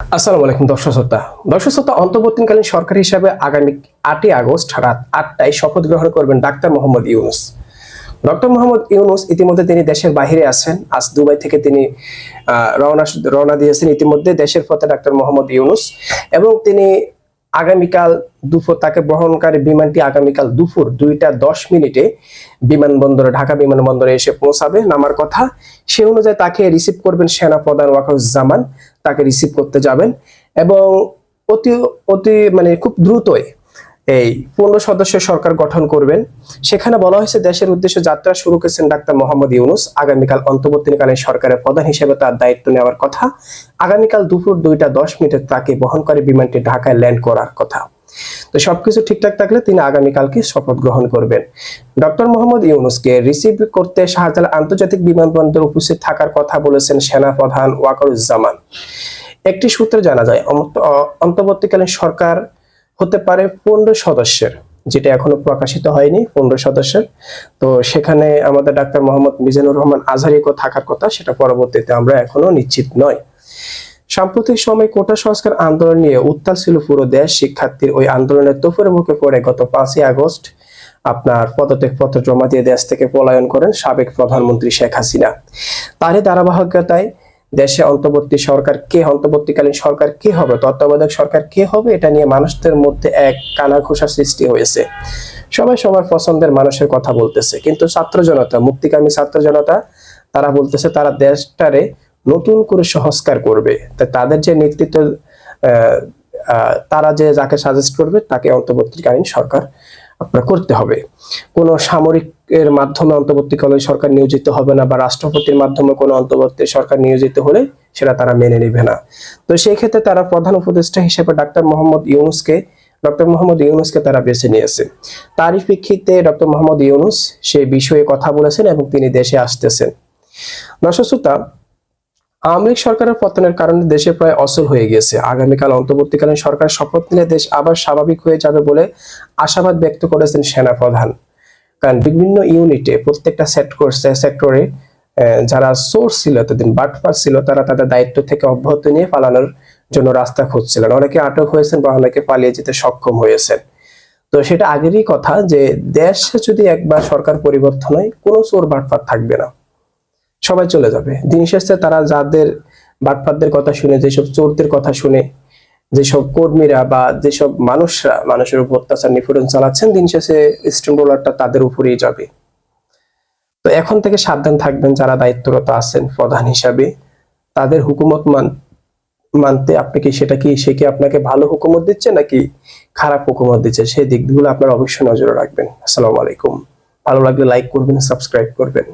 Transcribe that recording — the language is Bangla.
আসসালামু আলাইকুম, দর্শক শ্রোতা। দর্শক শ্রোতা, অন্তর্বর্তীকালীন সরকার হিসাবে আগামী আটই আগস্ট রাত আটটায় শপথ গ্রহণ করবেন ডাক্তার মোহাম্মদ ইউনুস। ডক্টর মোহাম্মদ ইউনুস ইতিমধ্যে তিনি দেশের বাহিরে আছেন। আজ দুবাই থেকে তিনি রওনা রওনা দিয়েছেন। ইতিমধ্যে দেশের পথে ডাক্তার মোহাম্মদ ইউনুস এবং তিনি আগামীকাল দুপুর, তাকে বহনকারী বিমানটি আগামীকাল দুপুর দুইটা দশ মিনিটে বিমানবন্দরে, ঢাকা বিমানবন্দরে এসে পৌঁছাবে। নামার কথা সে অনুযায়ী তাকে রিসিভ করবেন সেনা প্রধান জামান তাকে রিসিভ করতে যাবেন এবং অতি অতি মানে খুব দ্রুতই এই পূর্ণ সদস্য সরকার গঠন করবেন। সেখানে বলা হয়েছে দেশের উদ্দেশ্যে যাত্রা শুরু করেছেন ডাক্তার মোহাম্মদ ইউনুস। আগামীকাল অন্তর্বর্তীকালীন সরকারের প্রধান হিসেবে তার দায়িত্ব নেওয়ার কথা। আগামীকাল দুপুর দুইটা দশ মিনিটে তাকে বহন করে বিমানটি ঢাকায় ল্যান্ড করার কথা। তো সবকিছু ঠিকঠাক থাকলে তিনি আগামীকালকে শপথ গ্রহণ করবেন। ডক্টর মোহাম্মদ ইউনুসকে রিসিভ করতে শাহজালাল আন্তর্জাতিক বিমানবন্দর উপস্থিত থাকার কথা বলেছেন সেনা প্রধান ওয়াকারুজ্জামান। একটি সূত্রে জানা যায় অন্ত- অন্তর্বর্তীকালীন সরকার হতে পারে পনেরো সদস্যের, যেটা এখনও প্রকাশিত হয়নি, পনেরো সদস্যের। তো সেখানে আমাদের ডাক্তার মোহাম্মদ মিজানুর রহমান আজহারিকও থাকার কথা, সেটা পরবর্তীতে আমরা এখনও নিশ্চিত নয় সাম্প্রতিক সময় কোটা সংস্কার আন্দোলন নিয়ে উত্তাল ছিল পুরো দেশ। শিক্ষার্থীর ওই আন্দোলনের তোফের মুখে পড়ে গত পাঁচই আগস্ট আপনার পদত্যাগ পত্র জমা দিয়ে দেশ থেকে পলায়ন করেন সাবেক প্রধানমন্ত্রী শেখ হাসিনা। তারই ধারাবাহিকতায় দেশে অন্তর্বর্তী সরকার কে, অন্তর্বর্তীকালীন সরকার কে হবে, তত্ত্বাবধায়ক সরকার কে হবে, এটা নিয়ে মানুষদের মধ্যে এক কানাঘোষা সৃষ্টি হয়েছে। সবাই সবার পছন্দের মানুষের কথা বলতেছে, কিন্তু ছাত্র জনতা, মুক্তিকামী ছাত্র জনতা, তারা বলতেছে তারা দেশটারে নতুন করে সংস্কার করবে। তা তাদের যে নেতৃত্ব তারা যে যাকে সাজেস্ট করবে, তাকে অন্তর্বর্তীকালীন সরকার আপনার করতে হবে। কোনো সামরিকের মাধ্যমে অন্তর্বর্তীকালীন সরকার নিয়োজিত হবে না বা রাষ্ট্রপতির মাধ্যমে কোনো অন্তর্বর্তী সরকার নিয়োজিত হলে সেটা তারা মেনে নেবে না। তো সেই ক্ষেত্রে তারা প্রধান উপদেষ্টা হিসেবে ডাক্তার মোহাম্মদ ইউনুসকে, ডক্টর মোহাম্মদ ইউনুসকে তারা বেছে নিয়েছে। তারই প্রেক্ষিতে ডক্টর মোহাম্মদ ইউনুস সেই বিষয়ে কথা বলেছেন এবং তিনি দেশে আসতেছেন। দর্শক শ্রোতা আওয়ামী লীগ সরকারের পতনের কারণে দেশে প্রায় অচল হয়ে গেছে আগামীকাল অন্তর্বর্তীকালীন সরকার শপথ নিলে দেশ আবার স্বাভাবিক হয়ে যাবে বলে আশাবাদ ব্যক্ত করেছেন সেনা প্রধান কারণ বিভিন্ন ইউনিটে, প্রত্যেকটা সেক্টর সেক্টরে যারা সোর্স ছিল এতদিন, বাটপার ছিল, তারা তাদের দায়িত্ব থেকে অব্যাহত নিয়ে পালানোর জন্য রাস্তা খুঁজছিলেন। অনেকে আটক হয়েছেন বা অনেকে পালিয়ে যেতে সক্ষম হয়েছেন। তো সেটা আগেরই কথা যে, দেশে যদি একবার সরকার পরিবর্তন হয়, কোনো চোর বাটপার থাকবে না। সবাই চলে যাবে। দিন শেষে তারা যাদের বাটপারদের কথা শুনে, যেসব চোরদের কথা শুনে, যেসব কর্মীরা বা যেসব মানুষরা মানুষের উপর অত্যাচার, নিপীড়ন চালাচ্ছেন, দিন শেষে স্টিম রোলারটা তাদের উপরেই যাবে। তো এখন থেকে সাবধান থাকবেন যারা দায়িত্বরত আছেন প্রধান হিসাবে। তাদের হুকুমত মান, মানতে আপনি কি সেটা কি, সে কি আপনাকে ভালো হুকুমত দিচ্ছে নাকি খারাপ হুকুমত দিচ্ছে? সেই দিকগুলো আপনার অবশ্যই নজরে রাখবেন। আসসালামু আলাইকুম। ভালো লাগলে লাইক করবেন সাবস্ক্রাইব করবেন।